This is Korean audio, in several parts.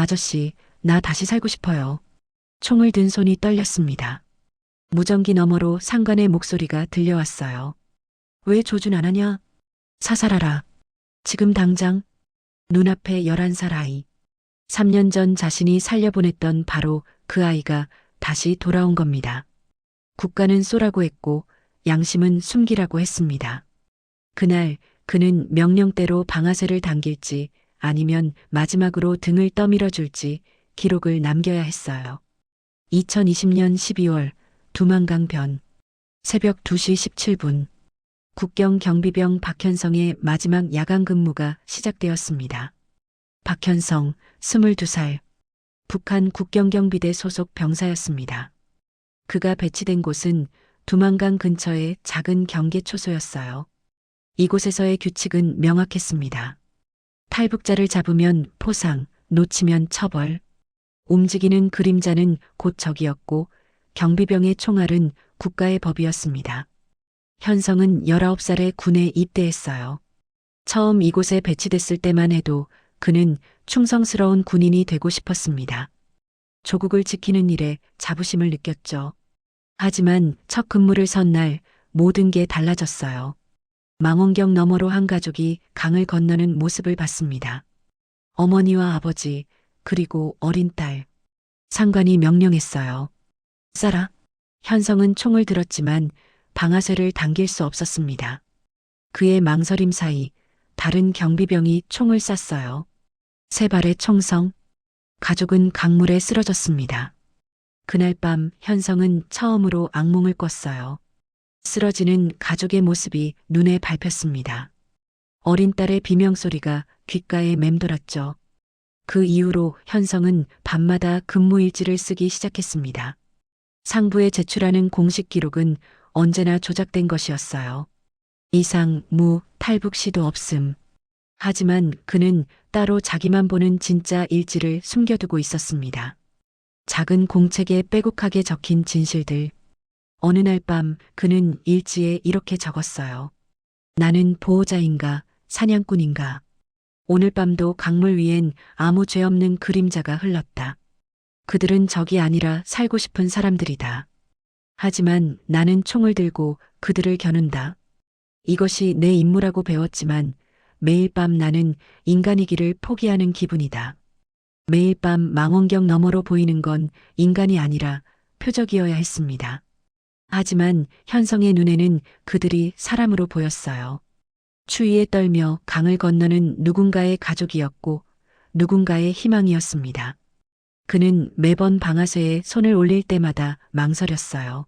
아저씨, 나 다시 살고 싶어요. 총을 든 손이 떨렸습니다. 무전기 너머로 상관의 목소리가 들려왔어요. 왜 조준 안 하냐? 사살하라. 지금 당장. 눈앞에 11살 아이. 3년 전 자신이 살려보냈던 바로 그 아이가 다시 돌아온 겁니다. 국가는 쏘라고 했고 양심은 숨기라고 했습니다. 그날 그는 명령대로 방아쇠를 당길지 아니면 마지막으로 등을 떠밀어 줄지 기록을 남겨야 했어요. 2020년 12월 두만강 변 새벽 2시 17분 국경 경비병 박현성의 마지막 야간 근무가 시작되었습니다. 박현성, 22살, 북한 국경경비대 소속 병사였습니다. 그가 배치된 곳은 두만강 근처의 작은 경계초소였어요. 이곳에서의 규칙은 명확했습니다. 탈북자를 잡으면 포상, 놓치면 처벌. 움직이는 그림자는 곧 적이었고 경비병의 총알은 국가의 법이었습니다. 현성은 19살에 군에 입대했어요. 처음 이곳에 배치됐을 때만 해도 그는 충성스러운 군인이 되고 싶었습니다. 조국을 지키는 일에 자부심을 느꼈죠. 하지만 첫 근무를 선 날 모든 게 달라졌어요. 망원경 너머로 한 가족이 강을 건너는 모습을 봤습니다. 어머니와 아버지, 그리고 어린 딸. 상관이 명령했어요. 쏴라. 현성은 총을 들었지만 방아쇠를 당길 수 없었습니다. 그의 망설임 사이 다른 경비병이 총을 쐈어요. 세 발의 총성. 가족은 강물에 쓰러졌습니다. 그날 밤 현성은 처음으로 악몽을 꿨어요. 쓰러지는 가족의 모습이 눈에 밟혔습니다. 어린 딸의 비명소리가 귓가에 맴돌았죠. 그 이후로 현성은 밤마다 근무일지를 쓰기 시작했습니다. 상부에 제출하는 공식 기록은 언제나 조작된 것이었어요. 이상, 무, 탈북 시도 없음. 하지만 그는 따로 자기만 보는 진짜 일지를 숨겨두고 있었습니다. 작은 공책에 빼곡하게 적힌 진실들. 어느 날 밤 그는 일지에 이렇게 적었어요. 나는 보호자인가, 사냥꾼인가. 오늘 밤도 강물 위엔 아무 죄 없는 그림자가 흘렀다. 그들은 적이 아니라 살고 싶은 사람들이다. 하지만 나는 총을 들고 그들을 겨눈다. 이것이 내 임무라고 배웠지만 매일 밤 나는 인간이기를 포기하는 기분이다. 매일 밤 망원경 너머로 보이는 건 인간이 아니라 표적이어야 했습니다. 하지만 현성의 눈에는 그들이 사람으로 보였어요. 추위에 떨며 강을 건너는 누군가의 가족이었고 누군가의 희망이었습니다. 그는 매번 방아쇠에 손을 올릴 때마다 망설였어요.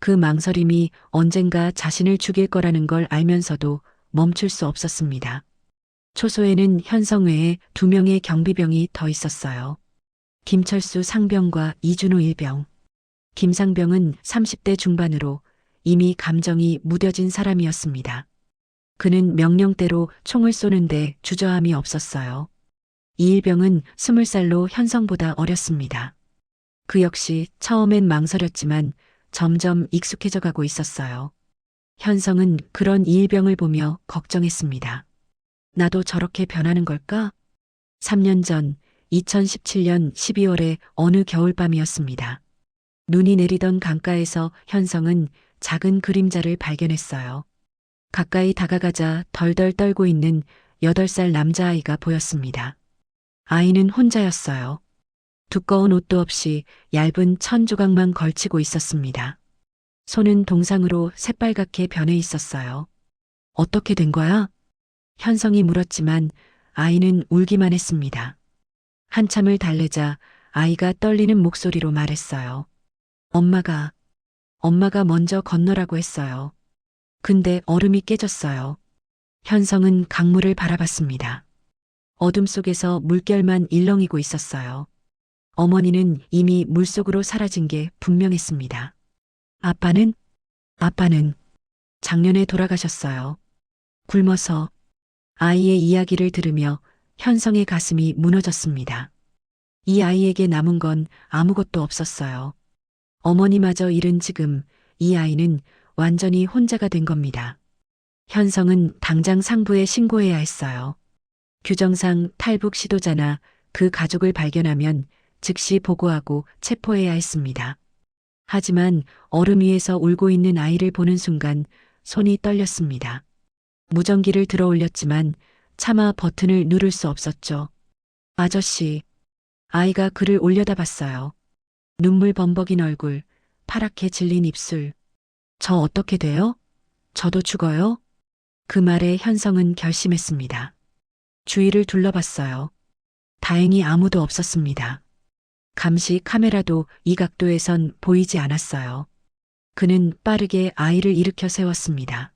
그 망설임이 언젠가 자신을 죽일 거라는 걸 알면서도 멈출 수 없었습니다. 초소에는 현성 외에 두 명의 경비병이 더 있었어요. 김철수 상병과 이준호 일병. 김상병은 30대 중반으로 이미 감정이 무뎌진 사람이었습니다. 그는 명령대로 총을 쏘는데 주저함이 없었어요. 이일병은 20살로 현성보다 어렸습니다. 그 역시 처음엔 망설였지만 점점 익숙해져 가고 있었어요. 현성은 그런 이일병을 보며 걱정했습니다. 나도 저렇게 변하는 걸까? 3년 전 2017년 12월의 어느 겨울밤이었습니다. 눈이 내리던 강가에서 현성은 작은 그림자를 발견했어요. 가까이 다가가자 덜덜 떨고 있는 8살 남자아이가 보였습니다. 아이는 혼자였어요. 두꺼운 옷도 없이 얇은 천 조각만 걸치고 있었습니다. 손은 동상으로 새빨갛게 변해 있었어요. 어떻게 된 거야? 현성이 물었지만 아이는 울기만 했습니다. 한참을 달래자 아이가 떨리는 목소리로 말했어요. 엄마가, 엄마가 먼저 건너라고 했어요. 근데 얼음이 깨졌어요. 현성은 강물을 바라봤습니다. 어둠 속에서 물결만 일렁이고 있었어요. 어머니는 이미 물속으로 사라진 게 분명했습니다. 아빠는? 아빠는 작년에 돌아가셨어요. 굶어서 아이의 이야기를 들으며 현성의 가슴이 무너졌습니다. 이 아이에게 남은 건 아무것도 없었어요. 어머니마저 잃은 지금 이 아이는 완전히 혼자가 된 겁니다. 현성은 당장 상부에 신고해야 했어요. 규정상 탈북 시도자나 그 가족을 발견하면 즉시 보고하고 체포해야 했습니다. 하지만 얼음 위에서 울고 있는 아이를 보는 순간 손이 떨렸습니다. 무전기를 들어 올렸지만 차마 버튼을 누를 수 없었죠. 아저씨. 아이가 그를 올려다 봤어요. 눈물 범벅인 얼굴, 파랗게 질린 입술. 저 어떻게 돼요? 저도 죽어요? 그 말에 현성은 결심했습니다. 주위를 둘러봤어요. 다행히 아무도 없었습니다. 감시 카메라도 이 각도에선 보이지 않았어요. 그는 빠르게 아이를 일으켜 세웠습니다.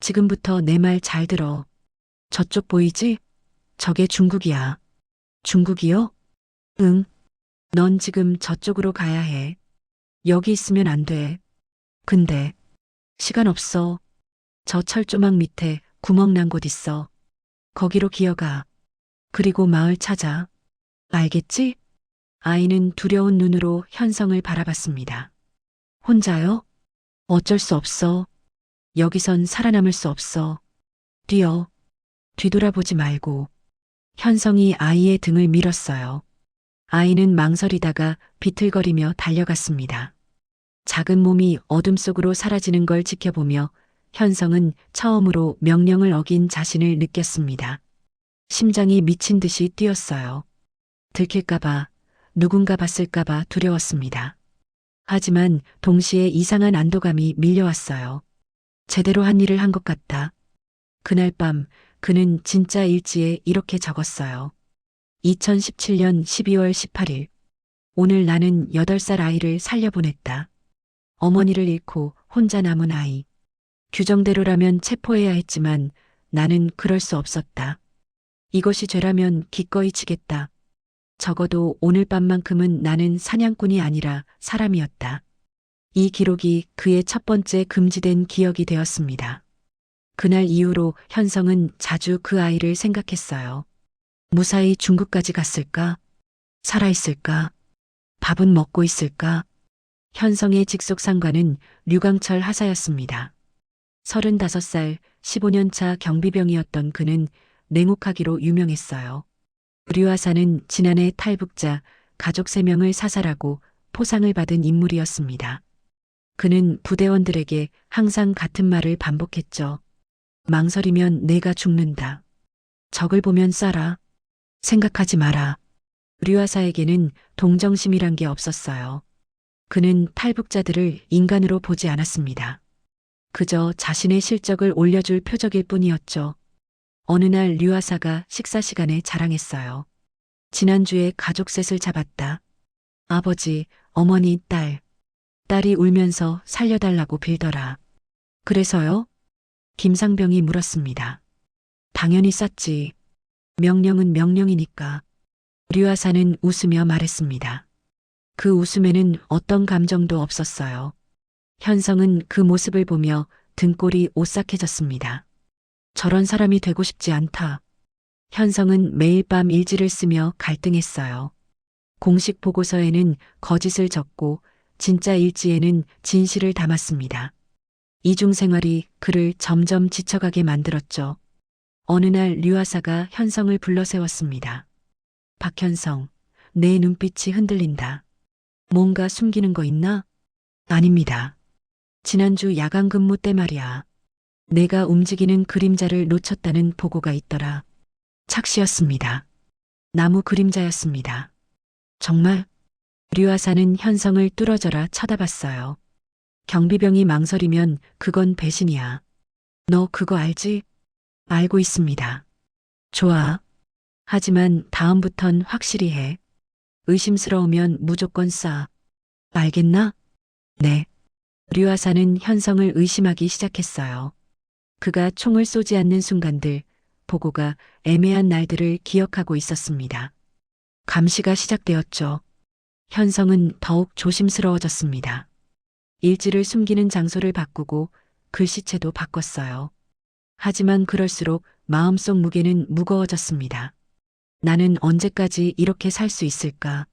지금부터 내 말 잘 들어. 저쪽 보이지? 저게 중국이야. 중국이요? 응. 넌 지금 저쪽으로 가야 해. 여기 있으면 안 돼. 근데, 시간 없어. 저 철조망 밑에 구멍 난 곳 있어. 거기로 기어가. 그리고 마을 찾아. 알겠지? 아이는 두려운 눈으로 현성을 바라봤습니다. 혼자요? 어쩔 수 없어. 여기선 살아남을 수 없어. 뛰어. 뒤돌아보지 말고. 현성이 아이의 등을 밀었어요. 아이는 망설이다가 비틀거리며 달려갔습니다. 작은 몸이 어둠 속으로 사라지는 걸 지켜보며 현성은 처음으로 명령을 어긴 자신을 느꼈습니다. 심장이 미친 듯이 뛰었어요. 들킬까봐, 누군가 봤을까봐 두려웠습니다. 하지만 동시에 이상한 안도감이 밀려왔어요. 제대로 한 일을 한 것 같다. 그날 밤 그는 진짜 일지에 이렇게 적었어요. 2017년 12월 18일. 오늘 나는 8살 아이를 살려보냈다. 어머니를 잃고 혼자 남은 아이. 규정대로라면 체포해야 했지만 나는 그럴 수 없었다. 이것이 죄라면 기꺼이 지겠다. 적어도 오늘 밤만큼은 나는 사냥꾼이 아니라 사람이었다. 이 기록이 그의 첫 번째 금지된 기억이 되었습니다. 그날 이후로 현성은 자주 그 아이를 생각했어요. 무사히 중국까지 갔을까? 살아있을까? 밥은 먹고 있을까? 현성의 직속 상관은 류강철 하사였습니다. 35살, 15년차 경비병이었던 그는 냉혹하기로 유명했어요. 류하사는 지난해 탈북자 가족 3명을 사살하고 포상을 받은 인물이었습니다. 그는 부대원들에게 항상 같은 말을 반복했죠. 망설이면 내가 죽는다. 적을 보면 쏴라. 생각하지 마라. 류하사에게는 동정심이란 게 없었어요. 그는 탈북자들을 인간으로 보지 않았습니다. 그저 자신의 실적을 올려줄 표적일 뿐이었죠. 어느 날 류하사가 식사 시간에 자랑했어요. 지난주에 가족 셋을 잡았다. 아버지, 어머니, 딸. 딸이 울면서 살려달라고 빌더라. 그래서요? 김상병이 물었습니다. 당연히 쌌지. 명령은 명령이니까. 류하사는 웃으며 말했습니다. 그 웃음에는 어떤 감정도 없었어요. 현성은 그 모습을 보며 등골이 오싹해졌습니다. 저런 사람이 되고 싶지 않다. 현성은 매일 밤 일지를 쓰며 갈등했어요. 공식 보고서에는 거짓을 적고 진짜 일지에는 진실을 담았습니다. 이중 생활이 그를 점점 지쳐가게 만들었죠. 어느 날 류하사가 현성을 불러 세웠습니다. 박현성, 내 눈빛이 흔들린다. 뭔가 숨기는 거 있나? 아닙니다. 지난주 야간 근무 때 말이야. 내가 움직이는 그림자를 놓쳤다는 보고가 있더라. 착시였습니다. 나무 그림자였습니다. 정말? 류하사는 현성을 뚫어져라 쳐다봤어요. 경비병이 망설이면 그건 배신이야. 너 그거 알지? 알고 있습니다. 좋아. 하지만 다음부턴 확실히 해. 의심스러우면 무조건 쏴. 알겠나? 네. 류하사는 현성을 의심하기 시작했어요. 그가 총을 쏘지 않는 순간들, 보고가 애매한 날들을 기억하고 있었습니다. 감시가 시작되었죠. 현성은 더욱 조심스러워졌습니다. 일지를 숨기는 장소를 바꾸고 글씨체도 바꿨어요. 하지만 그럴수록 마음속 무게는 무거워졌습니다. 나는 언제까지 이렇게 살 수 있을까?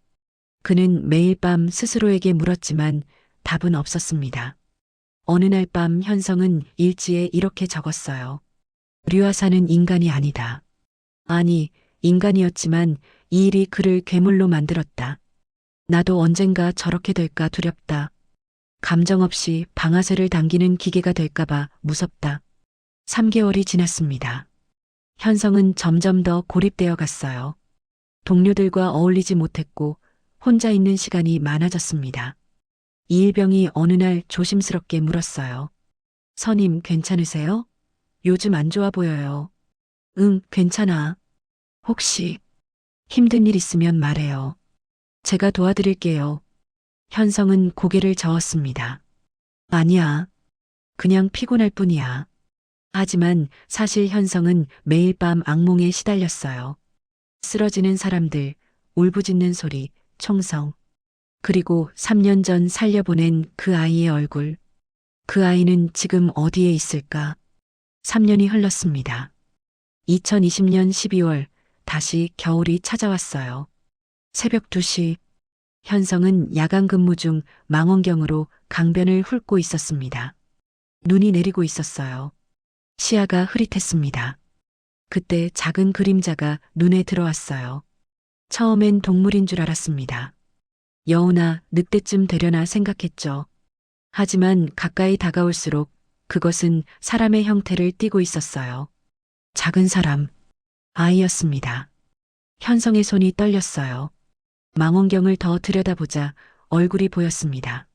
그는 매일 밤 스스로에게 물었지만 답은 없었습니다. 어느 날 밤 현성은 일지에 이렇게 적었어요. 류하사는 인간이 아니다. 아니, 인간이었지만 이 일이 그를 괴물로 만들었다. 나도 언젠가 저렇게 될까 두렵다. 감정 없이 방아쇠를 당기는 기계가 될까봐 무섭다. 3개월이 지났습니다. 현성은 점점 더 고립되어 갔어요. 동료들과 어울리지 못했고 혼자 있는 시간이 많아졌습니다. 이일병이 어느 날 조심스럽게 물었어요. 선임 괜찮으세요? 요즘 안 좋아 보여요. 응, 괜찮아. 혹시 힘든 일 있으면 말해요. 제가 도와드릴게요. 현성은 고개를 저었습니다. 아니야. 그냥 피곤할 뿐이야. 하지만 사실 현성은 매일 밤 악몽에 시달렸어요. 쓰러지는 사람들, 울부짖는 소리, 총성. 그리고 3년 전 살려보낸 그 아이의 얼굴. 그 아이는 지금 어디에 있을까? 3년이 흘렀습니다. 2020년 12월 다시 겨울이 찾아왔어요. 새벽 2시 현성은 야간 근무 중 망원경으로 강변을 훑고 있었습니다. 눈이 내리고 있었어요. 시야가 흐릿했습니다. 그때 작은 그림자가 눈에 들어왔어요. 처음엔 동물인 줄 알았습니다. 여우나 늑대쯤 되려나 생각했죠. 하지만 가까이 다가올수록 그것은 사람의 형태를 띠고 있었어요. 작은 사람, 아이였습니다. 현성의 손이 떨렸어요. 망원경을 더 들여다보자 얼굴이 보였습니다.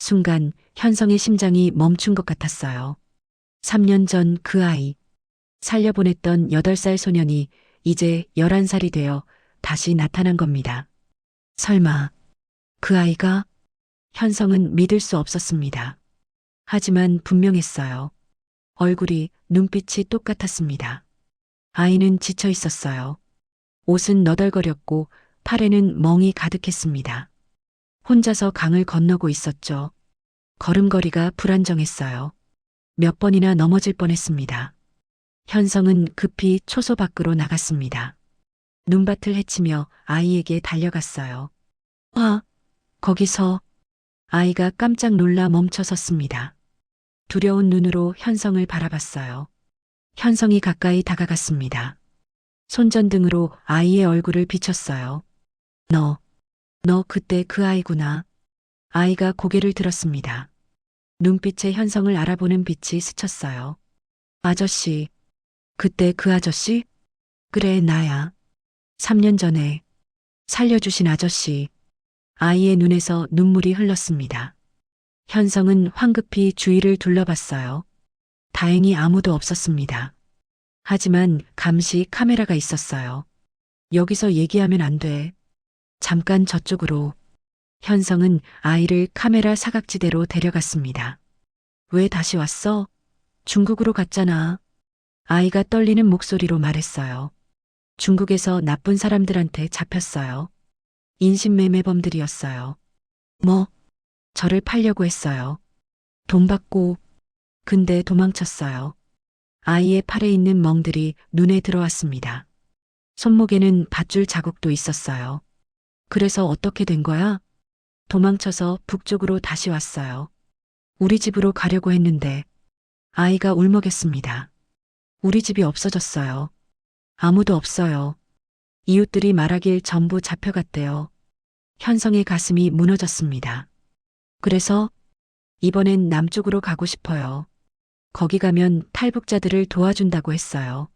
순간 현성의 심장이 멈춘 것 같았어요. 3년 전 그 아이, 살려보냈던 8살 소년이 이제 11살이 되어 다시 나타난 겁니다. 설마, 그 아이가? 현성은 믿을 수 없었습니다. 하지만 분명했어요. 얼굴이, 눈빛이 똑같았습니다. 아이는 지쳐 있었어요. 옷은 너덜거렸고 팔에는 멍이 가득했습니다. 혼자서 강을 건너고 있었죠. 걸음걸이가 불안정했어요. 몇 번이나 넘어질 뻔했습니다. 현성은 급히 초소 밖으로 나갔습니다. 눈밭을 헤치며 아이에게 달려갔어요. 아, 거기서 아이가 깜짝 놀라 멈춰 섰습니다. 두려운 눈으로 현성을 바라봤어요. 현성이 가까이 다가갔습니다. 손전등으로 아이의 얼굴을 비췄어요. 너, 너 그때 그 아이구나. 아이가 고개를 들었습니다. 눈빛에 현성을 알아보는 빛이 스쳤어요. 아저씨, 그때 그 아저씨? 그래, 나야. 3년 전에 살려주신 아저씨. 아이의 눈에서 눈물이 흘렀습니다. 현성은 황급히 주위를 둘러봤어요. 다행히 아무도 없었습니다. 하지만 감시 카메라가 있었어요. 여기서 얘기하면 안 돼. 잠깐 저쪽으로. 현성은 아이를 카메라 사각지대로 데려갔습니다. 왜 다시 왔어? 중국으로 갔잖아. 아이가 떨리는 목소리로 말했어요. 중국에서 나쁜 사람들한테 잡혔어요. 인신매매범들이었어요. 뭐? 저를 팔려고 했어요. 돈 받고, 근데 도망쳤어요. 아이의 팔에 있는 멍들이 눈에 들어왔습니다. 손목에는 밧줄 자국도 있었어요. 그래서 어떻게 된 거야? 도망쳐서 북쪽으로 다시 왔어요. 우리 집으로 가려고 했는데 아이가 울먹였습니다. 우리 집이 없어졌어요. 아무도 없어요. 이웃들이 말하길 전부 잡혀갔대요. 현성의 가슴이 무너졌습니다. 그래서 이번엔 남쪽으로 가고 싶어요. 거기 가면 탈북자들을 도와준다고 했어요.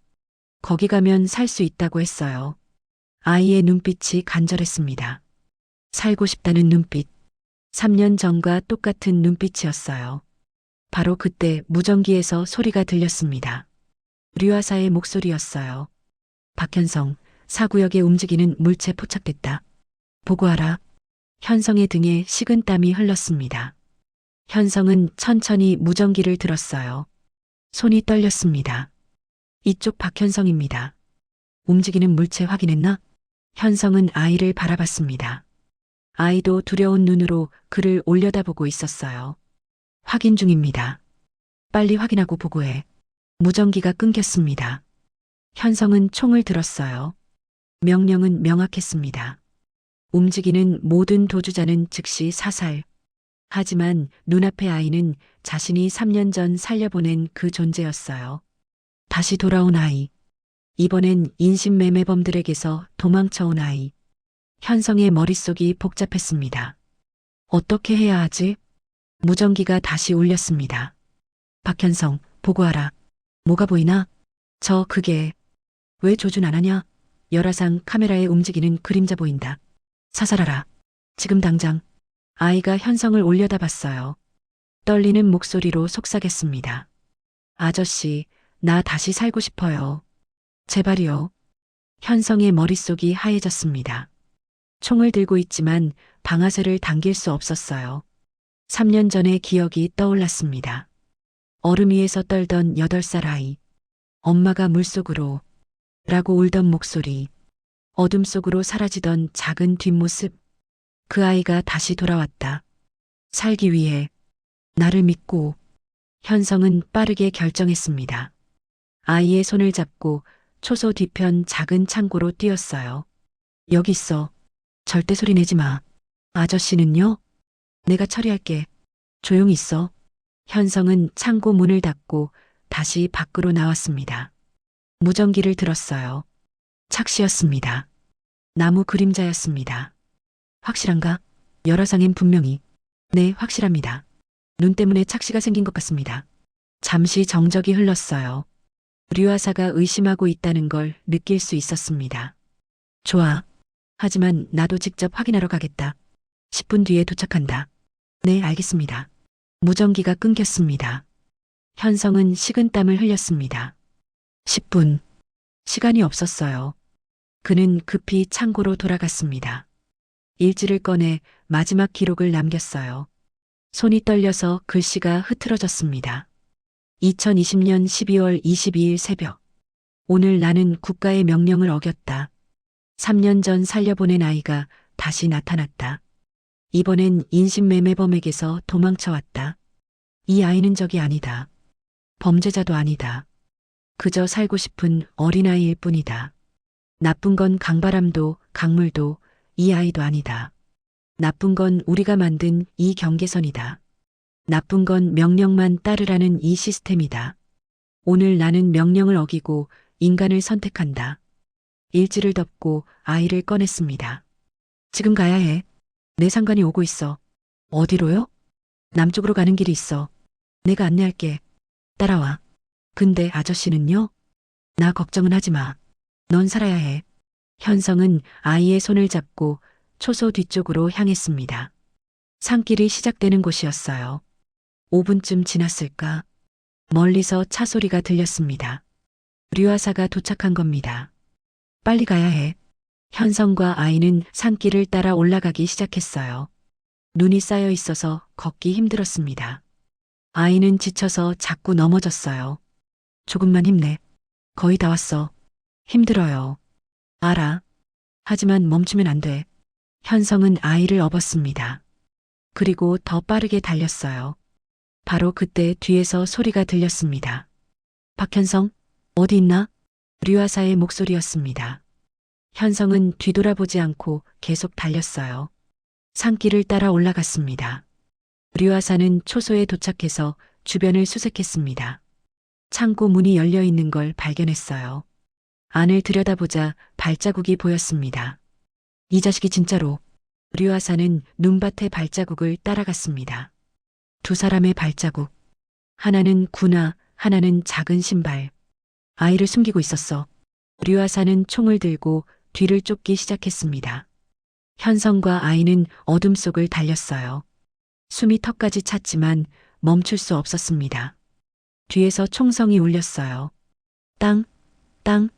거기 가면 살 수 있다고 했어요. 아이의 눈빛이 간절했습니다. 살고 싶다는 눈빛. 3년 전과 똑같은 눈빛이었어요. 바로 그때 무전기에서 소리가 들렸습니다. 류아사의 목소리였어요. 박현성, 사구역에 움직이는 물체 포착됐다. 보고하라. 현성의 등에 식은 땀이 흘렀습니다. 현성은 천천히 무전기를 들었어요. 손이 떨렸습니다. 이쪽 박현성입니다. 움직이는 물체 확인했나? 현성은 아이를 바라봤습니다. 아이도 두려운 눈으로 그를 올려다보고 있었어요. 확인 중입니다. 빨리 확인하고 보고해. 무전기가 끊겼습니다. 현성은 총을 들었어요. 명령은 명확했습니다. 움직이는 모든 도주자는 즉시 사살. 하지만 눈앞의 아이는 자신이 3년 전 살려보낸 그 존재였어요. 다시 돌아온 아이. 이번엔 인신매매범들에게서 도망쳐온 아이. 현성의 머릿속이 복잡했습니다. 어떻게 해야 하지? 무전기가 다시 울렸습니다. 박현성, 보고하라. 뭐가 보이나? 저 그게. 왜 조준 안 하냐? 열화상 카메라에 움직이는 그림자 보인다. 사살하라. 지금 당장. 아이가 현성을 올려다봤어요. 떨리는 목소리로 속삭였습니다. 아저씨, 나 다시 살고 싶어요. 제발이요. 현성의 머릿속이 하얘졌습니다. 총을 들고 있지만 방아쇠를 당길 수 없었어요. 3년 전의 기억이 떠올랐습니다. 얼음 위에서 떨던 8살 아이. 엄마가 물속으로 라고 울던 목소리. 어둠 속으로 사라지던 작은 뒷모습. 그 아이가 다시 돌아왔다. 살기 위해 나를 믿고 현성은 빠르게 결정했습니다. 아이의 손을 잡고 초소 뒤편 작은 창고로 뛰었어요. 여기 있어. 절대 소리 내지 마. 아저씨는요? 내가 처리할게. 조용히 있어. 현성은 창고 문을 닫고 다시 밖으로 나왔습니다. 무전기를 들었어요. 착시였습니다. 나무 그림자였습니다. 확실한가? 열화상엔 분명히. 네, 확실합니다. 눈 때문에 착시가 생긴 것 같습니다. 잠시 정적이 흘렀어요. 류화사가 의심하고 있다는 걸 느낄 수 있었습니다. 좋아. 하지만 나도 직접 확인하러 가겠다. 10분 뒤에 도착한다. 네, 알겠습니다. 무전기가 끊겼습니다. 현성은 식은 땀을 흘렸습니다. 10분. 시간이 없었어요. 그는 급히 창고로 돌아갔습니다. 일지를 꺼내 마지막 기록을 남겼어요. 손이 떨려서 글씨가 흐트러졌습니다. 2020년 12월 22일 새벽. 오늘 나는 국가의 명령을 어겼다. 3년 전 살려보낸 아이가 다시 나타났다. 이번엔 인신매매범에게서 도망쳐 왔다. 이 아이는 적이 아니다. 범죄자도 아니다. 그저 살고 싶은 어린아이일 뿐이다. 나쁜 건 강바람도 강물도 이 아이도 아니다. 나쁜 건 우리가 만든 이 경계선이다. 나쁜 건 명령만 따르라는 이 시스템이다. 오늘 나는 명령을 어기고 인간을 선택한다. 일지를 덮고 아이를 꺼냈습니다. 지금 가야 해. 내 상관이 오고 있어. 어디로요? 남쪽으로 가는 길이 있어. 내가 안내할게. 따라와. 근데 아저씨는요? 나 걱정은 하지 마. 넌 살아야 해. 현성은 아이의 손을 잡고 초소 뒤쪽으로 향했습니다. 산길이 시작되는 곳이었어요. 5분쯤 지났을까? 멀리서 차 소리가 들렸습니다. 류화사가 도착한 겁니다. 빨리 가야 해. 현성과 아이는 산길을 따라 올라가기 시작했어요. 눈이 쌓여 있어서 걷기 힘들었습니다. 아이는 지쳐서 자꾸 넘어졌어요. 조금만 힘내. 거의 다 왔어. 힘들어요. 알아. 하지만 멈추면 안 돼. 현성은 아이를 업었습니다. 그리고 더 빠르게 달렸어요. 바로 그때 뒤에서 소리가 들렸습니다. 박현성, 어디 있나? 류아사의 목소리였습니다. 현성은 뒤돌아보지 않고 계속 달렸어요. 산길을 따라 올라갔습니다. 류아사는 초소에 도착해서 주변을 수색했습니다. 창고 문이 열려 있는 걸 발견했어요. 안을 들여다보자 발자국이 보였습니다. 이 자식이 진짜로 류아사는 눈밭의 발자국을 따라갔습니다. 두 사람의 발자국. 하나는 구나, 하나는 작은 신발. 아이를 숨기고 있었어. 류아사는 총을 들고 뒤를 쫓기 시작했습니다. 현성과 아이는 어둠 속을 달렸어요. 숨이 턱까지 찼지만 멈출 수 없었습니다. 뒤에서 총성이 울렸어요. 땅, 땅.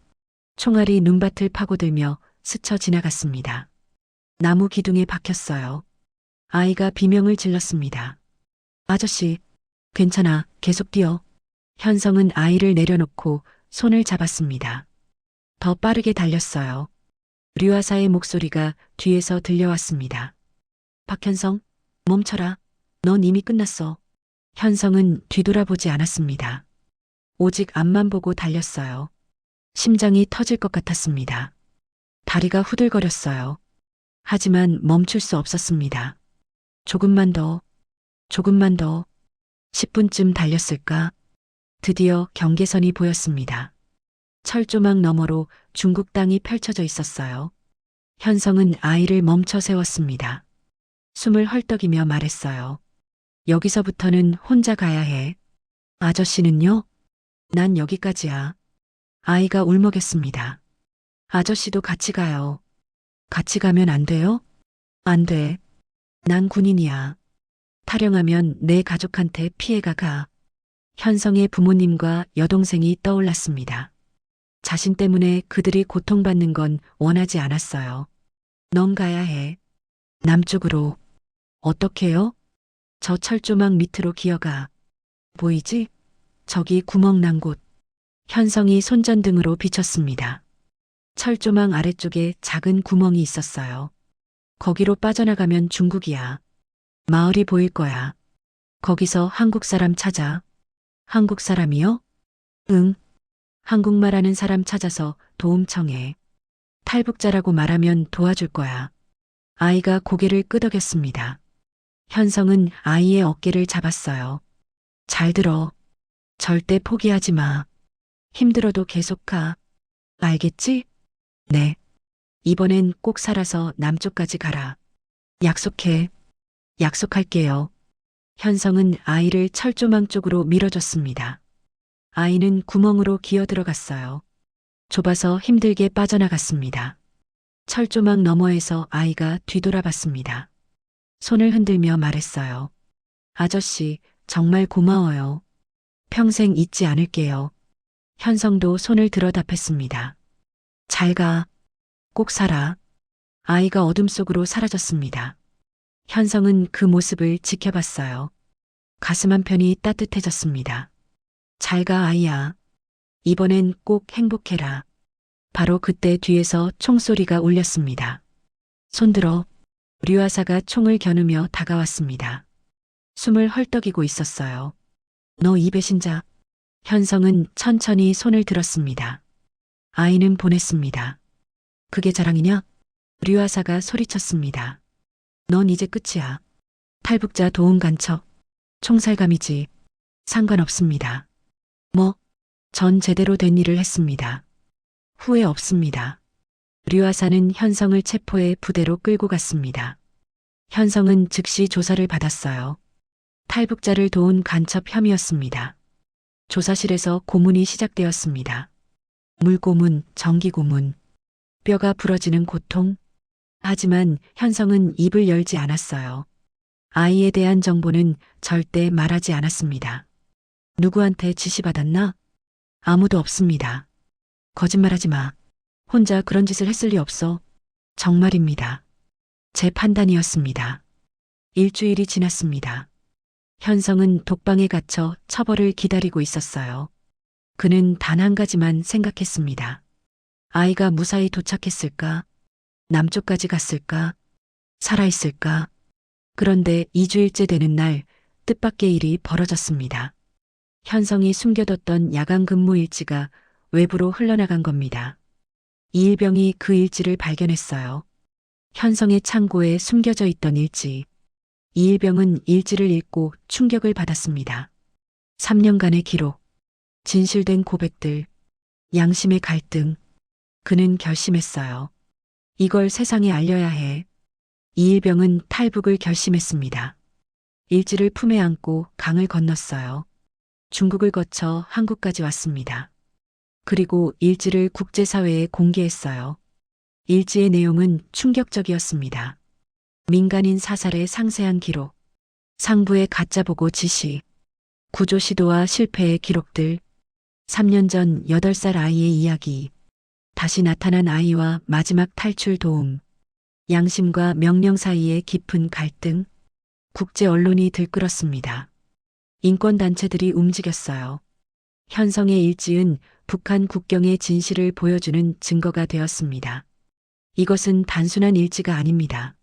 총알이 눈밭을 파고들며 스쳐 지나갔습니다. 나무 기둥에 박혔어요. 아이가 비명을 질렀습니다. 아저씨, 괜찮아, 계속 뛰어. 현성은 아이를 내려놓고 손을 잡았습니다. 더 빠르게 달렸어요. 류아사의 목소리가 뒤에서 들려왔습니다. 박현성, 멈춰라. 넌 이미 끝났어. 현성은 뒤돌아보지 않았습니다. 오직 앞만 보고 달렸어요. 심장이 터질 것 같았습니다. 다리가 후들거렸어요. 하지만 멈출 수 없었습니다. 조금만 더, 조금만 더. 10분쯤 달렸을까? 드디어 경계선이 보였습니다. 철조망 너머로 중국 땅이 펼쳐져 있었어요. 현성은 아이를 멈춰 세웠습니다. 숨을 헐떡이며 말했어요. 여기서부터는 혼자 가야 해. 아저씨는요? 난 여기까지야. 아이가 울먹였습니다. 아저씨도 같이 가요. 같이 가면 안 돼요? 안 돼. 난 군인이야. 타령하면 내 가족한테 피해가 가. 현성의 부모님과 여동생이 떠올랐습니다. 자신 때문에 그들이 고통받는 건 원하지 않았어요. 넌 가야 해. 남쪽으로. 어떻게요? 저 철조망 밑으로 기어가. 보이지? 저기 구멍 난 곳. 현성이 손전등으로 비쳤습니다. 철조망 아래쪽에 작은 구멍이 있었어요. 거기로 빠져나가면 중국이야. 마을이 보일 거야. 거기서 한국 사람 찾아. 한국 사람이요? 응. 한국말 하는 사람 찾아서 도움 청해. 탈북자라고 말하면 도와줄 거야. 아이가 고개를 끄덕였습니다. 현성은 아이의 어깨를 잡았어요. 잘 들어. 절대 포기하지 마. 힘들어도 계속 가. 알겠지? 네. 이번엔 꼭 살아서 남쪽까지 가라. 약속해. 약속할게요. 현성은 아이를 철조망 쪽으로 밀어줬습니다. 아이는 구멍으로 기어 들어갔어요. 좁아서 힘들게 빠져나갔습니다. 철조망 너머에서 아이가 뒤돌아봤습니다. 손을 흔들며 말했어요. 아저씨, 정말 고마워요. 평생 잊지 않을게요. 현성도 손을 들어 답했습니다. 잘 가. 꼭 살아. 아이가 어둠 속으로 사라졌습니다. 현성은 그 모습을 지켜봤어요. 가슴 한편이 따뜻해졌습니다. 잘 가, 아이야. 이번엔 꼭 행복해라. 바로 그때 뒤에서 총소리가 울렸습니다. 손들어. 류아사가 총을 겨누며 다가왔습니다. 숨을 헐떡이고 있었어요. 너 이 배신자. 현성은 천천히 손을 들었습니다. 아이는 보냈습니다. 그게 자랑이냐? 류아사가 소리쳤습니다. 넌 이제 끝이야. 탈북자 도움 간첩. 총살감이지. 상관없습니다. 뭐? 전 제대로 된 일을 했습니다. 후회 없습니다. 류아사는 현성을 체포해 부대로 끌고 갔습니다. 현성은 즉시 조사를 받았어요. 탈북자를 도운 간첩 혐의였습니다. 조사실에서 고문이 시작되었습니다. 물고문, 전기고문, 뼈가 부러지는 고통. 하지만 현성은 입을 열지 않았어요. 아이에 대한 정보는 절대 말하지 않았습니다. 누구한테 지시받았나? 아무도 없습니다. 거짓말하지 마. 혼자 그런 짓을 했을 리 없어. 정말입니다. 제 판단이었습니다. 일주일이 지났습니다. 현성은 독방에 갇혀 처벌을 기다리고 있었어요. 그는 단 한 가지만 생각했습니다. 아이가 무사히 도착했을까? 남쪽까지 갔을까? 살아있을까? 그런데 2주일째 되는 날 뜻밖의 일이 벌어졌습니다. 현성이 숨겨뒀던 야간 근무 일지가 외부로 흘러나간 겁니다. 이일병이 그 일지를 발견했어요. 현성의 창고에 숨겨져 있던 일지. 이일병은 일지를 읽고 충격을 받았습니다. 3년간의 기록, 진실된 고백들, 양심의 갈등. 그는 결심했어요. 이걸 세상에 알려야 해. 이일병은 탈북을 결심했습니다. 일지를 품에 안고 강을 건넜어요. 중국을 거쳐 한국까지 왔습니다. 그리고 일지를 국제사회에 공개했어요. 일지의 내용은 충격적이었습니다. 민간인 사살의 상세한 기록, 상부의 가짜 보고 지시, 구조 시도와 실패의 기록들, 3년 전 8살 아이의 이야기, 다시 나타난 아이와 마지막 탈출 도움, 양심과 명령 사이의 깊은 갈등, 국제 언론이 들끓었습니다. 인권단체들이 움직였어요. 현성의 일지은 북한 국경의 진실을 보여주는 증거가 되었습니다. 이것은 단순한 일지가 아닙니다.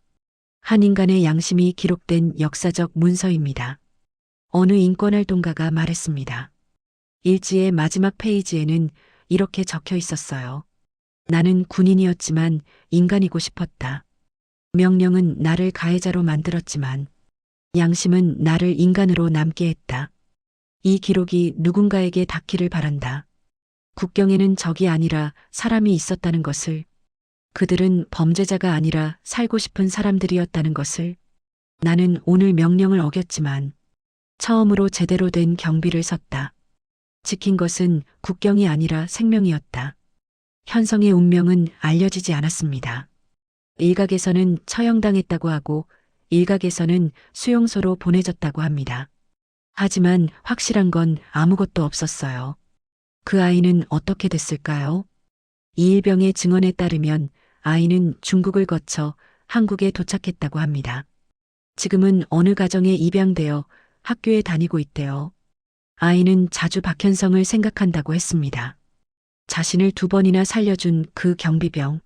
한 인간의 양심이 기록된 역사적 문서입니다. 어느 인권활동가가 말했습니다. 일지의 마지막 페이지에는 이렇게 적혀 있었어요. 나는 군인이었지만 인간이고 싶었다. 명령은 나를 가해자로 만들었지만 양심은 나를 인간으로 남게 했다. 이 기록이 누군가에게 닿기를 바란다. 국경에는 적이 아니라 사람이 있었다는 것을, 그들은 범죄자가 아니라 살고 싶은 사람들이었다는 것을, 나는 오늘 명령을 어겼지만, 처음으로 제대로 된 경비를 섰다. 지킨 것은 국경이 아니라 생명이었다. 현성의 운명은 알려지지 않았습니다. 일각에서는 처형당했다고 하고 일각에서는 수용소로 보내졌다고 합니다. 하지만 확실한 건 아무것도 없었어요. 그 아이는 어떻게 됐을까요? 이일병의 증언에 따르면 아이는 중국을 거쳐 한국에 도착했다고 합니다. 지금은 어느 가정에 입양되어 학교에 다니고 있대요. 아이는 자주 박현성을 생각한다고 했습니다. 자신을 두 번이나 살려준 그 경비병.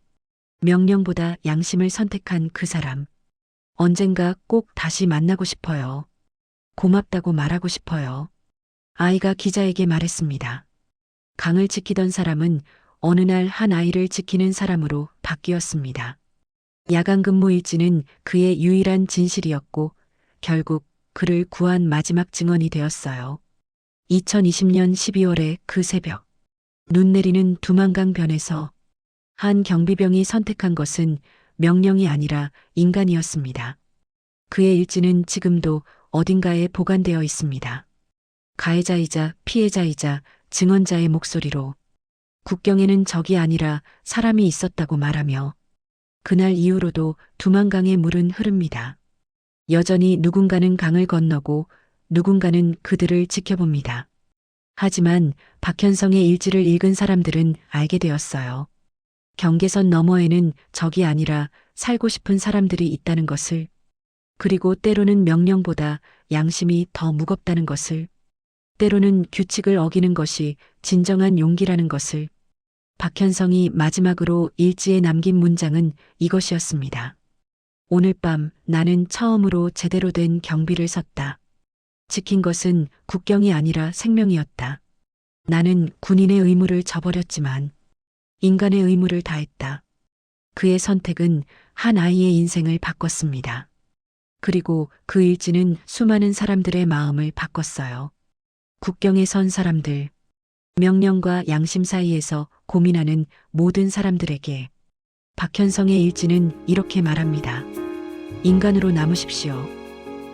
명령보다 양심을 선택한 그 사람. 언젠가 꼭 다시 만나고 싶어요. 고맙다고 말하고 싶어요. 아이가 기자에게 말했습니다. 강을 지키던 사람은 어느 날 한 아이를 지키는 사람으로 바뀌었습니다. 야간 근무 일지는 그의 유일한 진실이었고 결국 그를 구한 마지막 증언이 되었어요. 2020년 12월의 그 새벽. 눈 내리는 두만강 변에서 한 경비병이 선택한 것은 명령이 아니라 인간이었습니다. 그의 일지는 지금도 어딘가에 보관되어 있습니다. 가해자이자 피해자이자 증언자의 목소리로 국경에는 적이 아니라 사람이 있었다고 말하며 그날 이후로도 두만강의 물은 흐릅니다. 여전히 누군가는 강을 건너고 누군가는 그들을 지켜봅니다. 하지만 박현성의 일지를 읽은 사람들은 알게 되었어요. 경계선 너머에는 적이 아니라 살고 싶은 사람들이 있다는 것을, 그리고 때로는 명령보다 양심이 더 무겁다는 것을, 때로는 규칙을 어기는 것이 진정한 용기라는 것을, 박현성이 마지막으로 일지에 남긴 문장은 이것이었습니다. 오늘 밤 나는 처음으로 제대로 된 경비를 섰다. 지킨 것은 국경이 아니라 생명이었다. 나는 군인의 의무를 저버렸지만 인간의 의무를 다했다. 그의 선택은 한 아이의 인생을 바꿨습니다. 그리고 그 일지는 수많은 사람들의 마음을 바꿨어요. 국경에 선 사람들, 명령과 양심 사이에서 고민하는 모든 사람들에게 박현성의 일지는 이렇게 말합니다. 인간으로 남으십시오.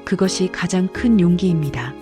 그것이 가장 큰 용기입니다.